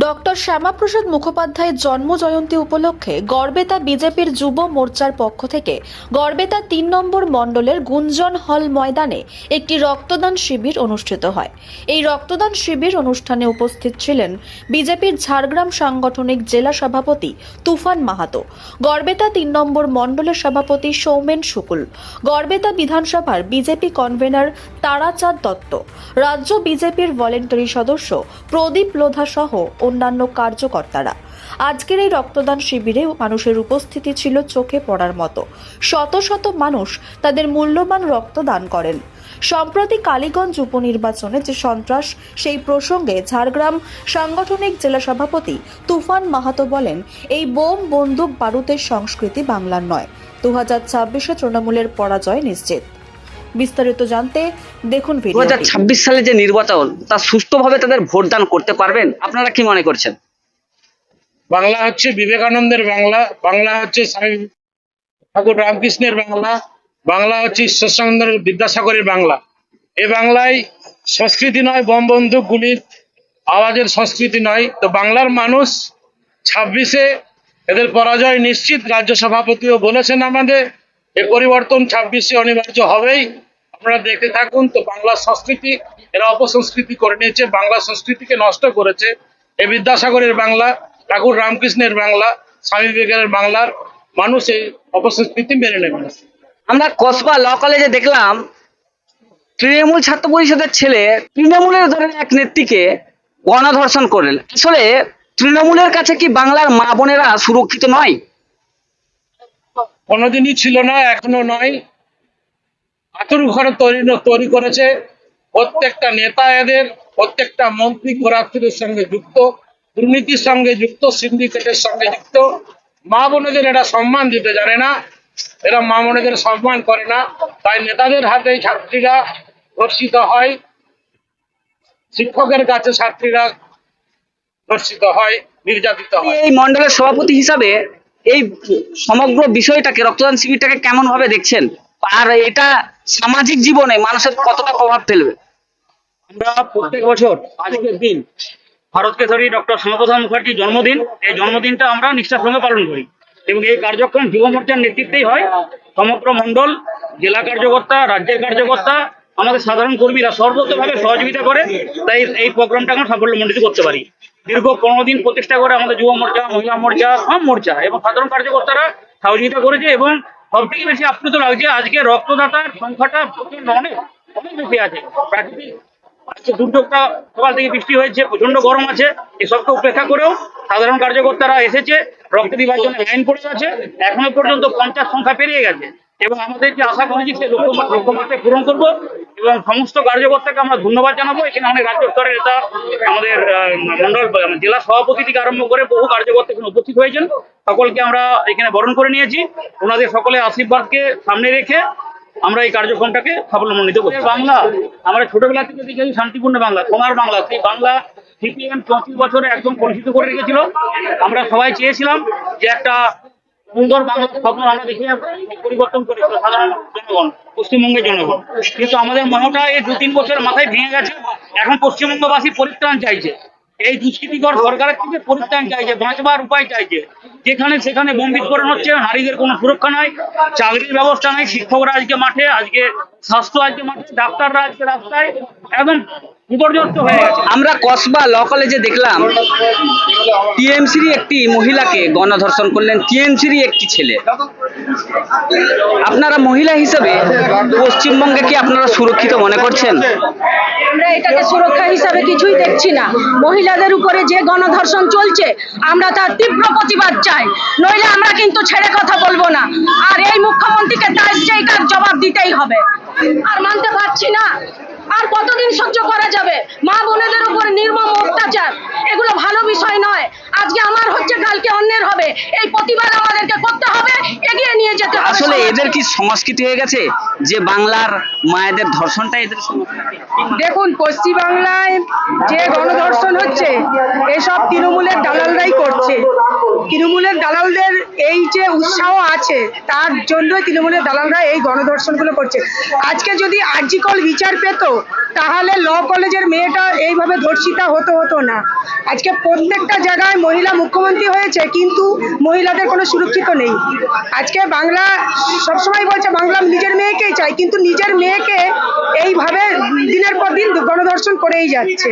Doctor Shyamaprasad মুখোপাধ্যায়ের জন্ম জয়ন্তী উপলক্ষে গড়বেতা বিজেপির যুব মোর্চার পক্ষ থেকে গড়বেতা তিন নম্বর মণ্ডলের গুঞ্জন হল ময়দানে একটি রক্তদান শিবির অনুষ্ঠিত হয়। এই রক্তদান শিবির অনুষ্ঠানে উপস্থিত ছিলেন বিজেপির ঝাড়গ্রাম সাংগঠনিক জেলা সভাপতি তুফান মাহাতো, গড়বেতা তিন নম্বর মণ্ডলের সভাপতি সৌমেন শুকুল, গড়বেতা বিধানসভার বিজেপি কনভেনার তারাচাঁদ দত্ত, রাজ্য বিজেপির ভলেন্টারি সদস্য প্রদীপ লোধা সহ অন্যান্য কার্যকর্তারা। আজকের এই রক্তদান শিবিরে মানুষের উপস্থিতি ছিল চোখে পড়ার মতো। শত শত মানুষ তাদের মূল্যবান রক্তদান করেন। সম্প্রতি কালীগঞ্জ উপনির্বাচনে যে সন্ত্রাস, সেই প্রসঙ্গে ঝাড়গ্রাম সাংগঠনিক জেলা সভাপতি তুফান মাহাতো বলেন, এই বোম, বন্দুক, বারুদের সংস্কৃতি বাংলার নয়। দু হাজার ছাব্বিশে তৃণমূলের পরাজয় নিশ্চিত। বিস্তারিত জানতে দেখুন দু হাজার ছাব্বিশ সালে যে নির্বাচন তা সুষ্ঠুভাবে তাদের ভোটদান করতে পারবেন? আপনারা কি মনে করছেন? বাংলা হচ্ছে বিবেকানন্দের বাংলা বাংলা হচ্ছে স্বামী ঠাকুর রামকৃষ্ণের বাংলা বাংলা হচ্ছে ঈশ্বরচন্দ্র বিদ্যাসাগরের বাংলা। এ বাংলায় সংস্কৃতি নয় বম বন্দুক গুলির আওয়াজের সংস্কৃতি নয়। তো বাংলার মানুষ ছাব্বিশে এদের পরাজয় নিশ্চিত। রাজ্য সভাপতিও বলেছেন আমাদের এ পরিবর্তন ছাব্বিশে অনিবার্য হবেই। আপনারা দেখতে থাকুন তো বাংলা সংস্কৃতি, এরা অপসংস্কৃতি করে নিয়েছে, বাংলা সংস্কৃতিকে নষ্ট করেছে। এ বিদ্যাসাগরের বাংলা, ঠাকুর রামকৃষ্ণের বাংলা, স্বামী বিবেকানন্দের বাংলার মানুষ এই অপসংস্কৃতি মেনে নেবে আমরা কসবা ল কলেজে দেখলাম, তৃণমূল ছাত্র পরিষদের ছেলে তৃণমূলের ধরেন এক নেত্রীকে গণধর্ষণ করলেন। আসলে তৃণমূলের কাছে কি বাংলার মা বোনেরা সুরক্ষিত নয়? কোনোদিনই ছিল না, এখনও নয়। আতর ঘর তৈরি তৈরি করেছে প্রত্যেকটা নেতা এদের, প্রত্যেকটা মন্ত্রী করাত্রীদের সঙ্গে যুক্ত, দুর্নীতির সঙ্গে যুক্ত, সিন্ডিকেটের সঙ্গে যুক্ত। মা বোনেদের এরা সম্মান দিতে জানে না, এরা মা বোনেদের সম্মান করে না। তাই নেতাদের হাতে ছাত্রীরা ধর্ষিত হয়, শিক্ষকের কাছে ছাত্রীরা ধর্ষিত হয়, নির্যাতিত হয়। এই মন্ডলের সভাপতি হিসাবে এই সমগ্র বিষয়টাকে, রক্তদান শিবিরটাকে কেমন ভাবে দেখছেন? আর এটা সামাজিক জীবনে মানুষের কতটা প্রভাব ফেলবে? আমরা প্রত্যেক বছর আজকের দিন ভারতকে ধরি ডক্টর শ্যামাপ্রসাদ মুখার্জির জন্মদিন। এই জন্মদিনটা আমরা নিষ্ঠার সঙ্গে পালন করি এবং এই কার্যক্রম যুব মোর্চার নেতৃত্বেই হয়। সমগ্র মন্ডল জেলা কার্যকর্তা, রাজ্যের কার্যকর্তা আমাদের সাধারণ কর্মীরা সর্বতভাবে সহযোগিতা করে, তাই এই প্রোগ্রামটা আমরা সাফল্যমণ্ডিত করতে পারি। দীর্ঘ পনেরো দিন প্রচেষ্টা করে আমাদের যুব মোর্চা, মহিলা মোর্চা, সব মোর্চা এবং সাধারণ কার্যকর্তারা সহযোগিতা করেছে এবং সব থেকে বেশি আপ্লুত লাগছে আজকে রক্তদাতার সংখ্যাটা প্রচণ্ড অনেক অনেক বেশি আছে। প্রাকৃতিক দুর্যোগটা সকাল থেকে বৃষ্টি হয়েছে প্রচণ্ড গরম আছে এসবকে উপেক্ষা করেও সাধারণ কার্যকর্তারা এসেছে, রক্ত দিবার জন্য লাইন পড়ে আছে, এখনও পর্যন্ত পঞ্চাশ সংখ্যা পেরিয়ে গেছে। এবং আমাদের যে আশা করেছি সেই লক্ষ্য লক্ষ্যমাত্রায় পূরণ করব এবং সমস্ত কার্যকর্তাকে আমরা ধন্যবাদ জানাব। এখানে অনেক রাজ্য স্তরের নেতা, আমাদের মন্ডল জেলা সভাপতি থেকে আরম্ভ করে বহু কার্যকর্তা এখানে উপস্থিত হয়েছেন। সকলকে আমরা এখানে বরণ করে নিয়েছি। ওনাদের সকলের আশীর্বাদকে সামনে রেখে আমরা এই কার্যক্রমটাকে সাফল্যমণ্ডিত করছি। বাংলা, আমরা ছোটবেলা থেকে দেখেছি শান্তিপূর্ণ বাংলা, তোমার বাংলা, সেই বাংলা সিপিএম চৌত্রিশ বছরে একদম পরিচিত করে রেখেছিল। আমরা সবাই চেয়েছিলাম যে একটা সুন্দর বাংলা স্বপ্ন আমরা দেখে পরিবর্তন করেছিল সাধারণ জনগণ, পশ্চিমবঙ্গের জনগণ। কিন্তু আমাদের মনটা এই দু তিন বছর মাথায় ভেঙে গেছে, এখন পশ্চিমবঙ্গবাসী পরিত্রাণ চাইছে। এই দুষ্কৃতিকর সরকারের থেকে পরিত্রাণ চাইছে, বাঁচবার উপায় চাইছে। যেখানে সেখানে বোম বিস্ফোরণ হচ্ছে, নারীদের কোনো সুরক্ষা নাই, চাকরির ব্যবস্থা নাই, শিক্ষকরা আজকে মাঠে, আজকে স্বাস্থ্য আজকে মাঠে, ডাক্তাররা আজকে রাস্তায় একদম বিপর্যস্ত হয়ে গেছে। আমরা কসবা ল কলেজে দেখলাম টিএমসির একটি মহিলাকে গণধর্ষণ করলেন টিএমসির একটি ছেলে। আপনারা মহিলা হিসেবে পশ্চিমবঙ্গে কি আপনারা সুরক্ষিত মনে করছেন? আমরা এটাকে সুরক্ষা হিসাবে কিছুই দেখছি না। মহিলাদের উপরে যে গণধর্ষণ চলছে আমরা তার তীব্র প্রতিবাদ চাই। নইলে আমরা কিন্তু ছেড়ে কথা বলব না। আর এই মুখ্যমন্ত্রীকে তার সেইটার জবাব দিতেই হবে। আর মানতে পারছি না। আর কতদিন সহ্য করা যাবে। মা বোনেদের উপর নির্মম অত্যাচার, এগুলো ভালো বিষয় নয়। আজকে আমার হচ্ছে, কালকে অন্যের হবে। এই প্রতিবাদ আমাদেরকে করতে হবে এগিয়ে নিয়ে যেতে হবে আসলে এদের কি সংস্কৃতি হয়ে গেছে? যে বাংলার মায়েদের ধর্ষণটা এদের দেখুন পশ্চিমবাংলায় যে গণধর্ষণ হচ্ছে এসব তৃণমূলের দালালরাই করছে। তৃণমূলের দালালদের এই যে উৎসাহ আছে তার জন্যই তৃণমূলের দালালরা এই গণধর্ষণগুলো করছে। আজকে যদি আর্জিকল বিচার পেত তাহলে ল কলেজের মেয়েটা এইভাবে ধর্ষিতা হতো হতো না। আজকে প্রত্যেকটা জায়গায় মহিলা মুখ্যমন্ত্রী হয়েছে কিন্তু মহিলাদের কোনো সুরক্ষিত নেই। আজকে বাংলা সবসময় বলছে, বাংলা নিজের মেয়েকেই চাই, কিন্তু নিজের মেয়েকে এইভাবে দিনের পর দিন গণধর্ষণ করেই যাচ্ছে।